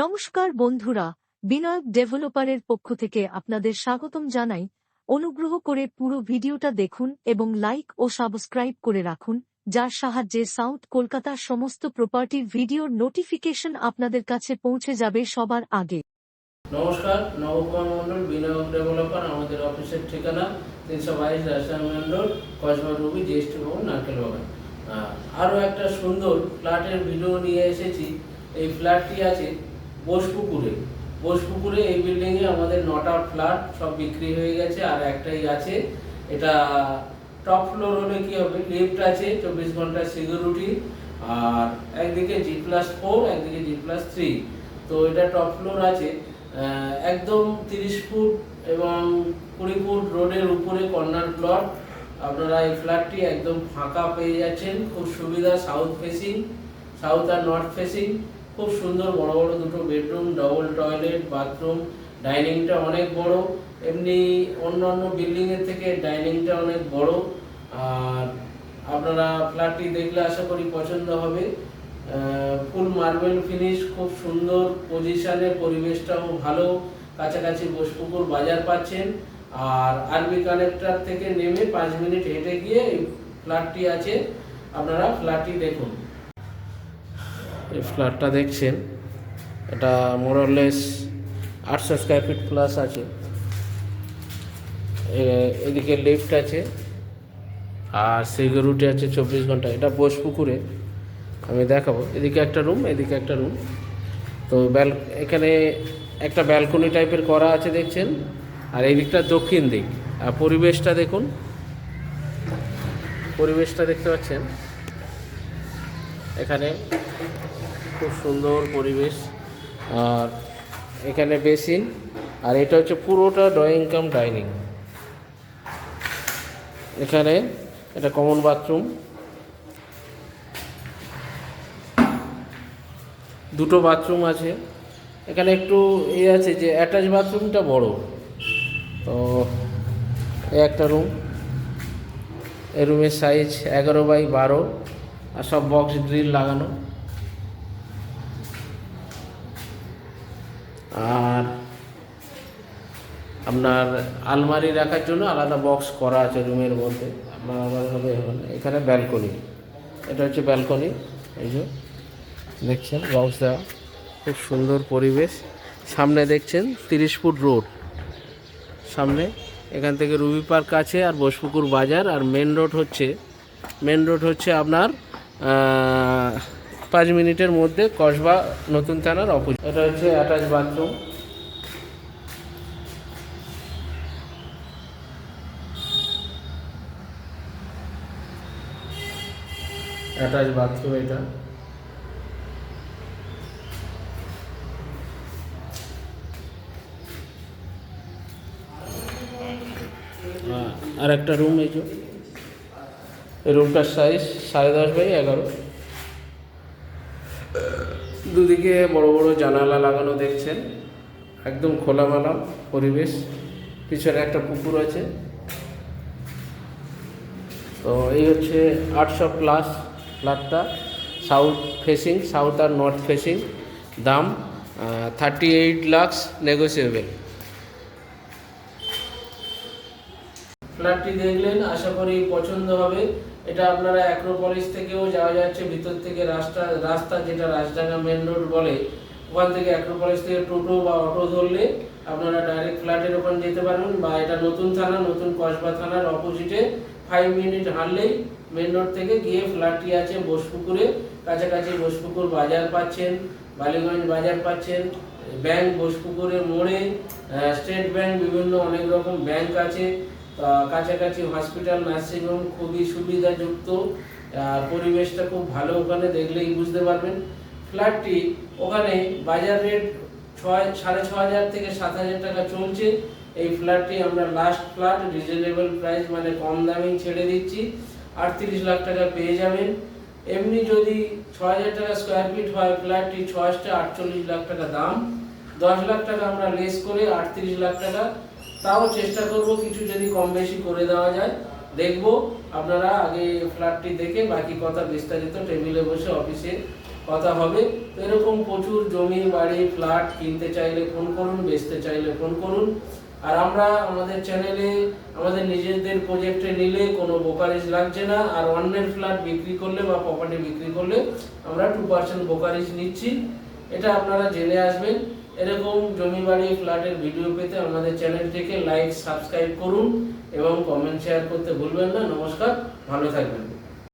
নমস্কার বন্ধুরা, বিনায়ক ডেভেলপারের পক্ষ থেকে আপনাদের স্বাগতম জানাই। অনুগ্রহ করে পুরো ভিডিওটা দেখুন এবং লাইক ও সাবস্ক্রাইব করে রাখুন, যার সাহায্যে সাউথ কলকাতার সমস্ত প্রপার্টির ভিডিওর নোটিফিকেশন আপনাদের কাছে পৌঁছে যাবে সবার আগে। নমস্কার, নবকুমার মন্ডল বিনিয়োগ ডেভেলপার, আমাদের অফিসের ঠিকানা তিনশো বাইশ Rajshahi road, Kasba Ruby GST ভবন নারকেল বাগান আরও একটা সুন্দর ফ্ল্যাটের ভিডিও নিয়ে এসেছি। এই ফ্ল্যাটটি আছে বোসপুকুরে বোসপুকুরে এই বিল্ডিংয়ে আমাদের নটা ফ্ল্যাট সব বিক্রি হয়ে গেছে, আর একটাই আছে, এটা টপ ফ্লোর হলে কি হবে? লিফট আছে, চব্বিশ ঘণ্টা সিকিউরিটি আর একদিকে জি প্লাস ফোর একদিকে জি প্লাস থ্রি তো এটা টপ ফ্লোর আছে। একদম তিরিশ ফুট এবং কুড়ি ফুট রোডের উপরে কর্নার প্লট আপনারা এই ফ্ল্যাটটি একদম ফাঁকা পেয়ে যাচ্ছেন। খুব সুবিধা সাউথ ফেসিং সাউথ আর নর্থ ফেসিং খুব সুন্দর বড় বড় দুটো বেডরুম ডবল টয়লেট বাথরুম ডাইনিংটা অনেক বড়। এমনি অন্যান্য বিল্ডিংয়ের থেকে ডাইনিংটা অনেক বড়। আর আপনারা ফ্ল্যাটটি দেখলে আশা করি পছন্দ হবে। ফুল মার্বেল ফিনিশ খুব সুন্দর পজিশনে পরিবেশটাও ভালো। কাছাকাছি বোসপুকুর বাজার পাচ্ছেন। আর আরবি কানেক্টর থেকে নেমে পাঁচ মিনিট হেঁটে গিয়ে ফ্ল্যাটটি আছে। আপনারা ফ্ল্যাটটি দেখুন। এই ফ্ল্যাটটা দেখছেন, এটা মোরলেস আটশো স্কোয়ার ফিট প্লাস আছে। এদিকে লিফট আছে, আর সিকিউরিটি আছে চব্বিশ ঘণ্টা। এটা বোসপুকুরে আমি দেখাবো। এদিকে একটা রুম এদিকে একটা রুম তো ব্যাল এখানে একটা ব্যালকনি টাইপের করা আছে দেখছেন, আর এই দিকটা দক্ষিণ দিক। আর পরিবেশটা দেখুন, পরিবেশটা দেখতে পাচ্ছেন। এখানে খুব সুন্দর পরিবেশ। আর এখানে বেসিন, আর এটা হচ্ছে পুরোটা ড্রয়িং কাম ডাইনিং। এখানে এটা কমন বাথরুম। দুটো বাথরুম আছে। এখানে একটু এ আছে যে অ্যাটাচ বাথরুমটা বড়। তো একটা রুম। এই রুমের সাইজ এগারো বাই বারো, আর সব বক্স ড্রিল লাগানো। আর আপনার আলমারি রাখার জন্য আলাদা বক্স করা আছে রুমের মধ্যে। আপনার আলাদাভাবে হবে এখানে ব্যালকনি এটা হচ্ছে ব্যালকনি এই যে। দেখছেন বক্স দেওয়া। খুব সুন্দর পরিবেশ। সামনে দেখছেন, তিরিশ ফুট রোড সামনে এখান থেকে রুবি পার্ক আছে আর বোসপুকুর বাজার। আর মেন রোড হচ্ছে মেন রোড হচ্ছে আপনার পাঁচ মিনিটের মধ্যে কসবা নতুন থানার অপোজিট। এটা হচ্ছে অ্যাটাচ বাথরুম অ্যাটাচ বাথরুম এটা। হ্যাঁ, আর একটা রুম এই যে। রুমটার সাইজ সাড়ে দশ বাই এগারো। দুদিকে বড় বড় জানালা লাগানো দেখছেন। একদম খোলামেলা পরিবেশ। পিছনে একটা পুকুর আছে। তো এই হচ্ছে আটশো প্লাস ফ্ল্যাটটা সাউথ ফেসিং, সাউথ আর নর্থ ফেসিং। দাম থার্টি এইট লাক্স নেগোসিয়েবল ফ্ল্যাটটি দেখলেন, আশা করি পছন্দ হবে। এটা আপনারা অ্যাক্রোপলিস থেকেও যাওয়া যাচ্ছে, ভিতর থেকে রাস্তা রাস্তা যেটা রাজডাঙ্গা মেন রোড বলে, ওখান থেকে অ্যাক্রোপলিস থেকে টোটো বা অটো ধরলে আপনারা ডাইরেক্ট ফ্ল্যাটের ওখানে যেতে পারবেন বা এটা নতুন থানা, নতুন কসবা থানার অপোজিটে ফাইভ মিনিট হাঁটলেই মেন রোড থেকে গিয়ে ফ্ল্যাটটি আছে বোসপুকুরে। কাছাকাছি বোসপুকুর বাজার পাচ্ছেন, বালিগঞ্জ বাজার পাচ্ছেন ব্যাংক বোসপুকুরের মোড়ে স্টেট ব্যাংক বিভিন্ন অনেক রকম ব্যাংক আছে। কাছাকাছি হসপিটাল নার্সিংহোম খুবই সুবিধাযুক্ত। পরিবেশটা খুব ভালো ওখানে, দেখলেই বুঝতে পারবেন। ফ্ল্যাটটি ওখানে বাজার রেট ছয়, সাড়ে ছ হাজার থেকে সাত হাজার টাকা চলছে। এই ফ্ল্যাটটি আমরা লাস্ট ফ্ল্যাট রিজনেবল প্রাইস মানে কম দামেই ছেড়ে দিচ্ছি। আটত্রিশ লাখ টাকা পেয়ে যাবেন। এমনি যদি ছ হাজার টাকা স্কোয়ার ফিট হয়, ফ্ল্যাটটি ছয়টা আটচল্লিশ লাখ টাকা দাম। দশ লাখ টাকা আমরা লেস করে আটত্রিশ লাখ টাকা তাও চেষ্টা করব কিছু যদি কম বেশি করে দেওয়া যায়। দেখব, আপনারা আগে ফ্ল্যাটটি দেখে বাকি কথা বিস্তারিত টেবিলে বসে অফিসে কথা হবে। এরকম প্রচুর জমি, বাড়ি, ফ্ল্যাট কিনতে চাইলে ফোন করুন, বেচতে চাইলে ফোন করুন। আর আমরা আমাদের চ্যানেলে, আমাদের নিজেদের প্রজেক্টে নিলে কোনো ব্রোকারেজ লাগছে না। আর অন্যের ফ্ল্যাট বিক্রি করলে বা প্রপার্টি বিক্রি করলে আমরা টু পার্সেন্ট ব্রোকারেজ নিচ্ছি। এটা আপনারা জেনে আসবেন। এরকম জমি বাড়ি, ফ্ল্যাটের ভিডিও পেতে আমাদের চ্যানেলটিকে লাইক সাবস্ক্রাইব করুন এবং কমেন্ট শেয়ার করতে ভুলবেন না। নমস্কার, ভালো থাকবেন।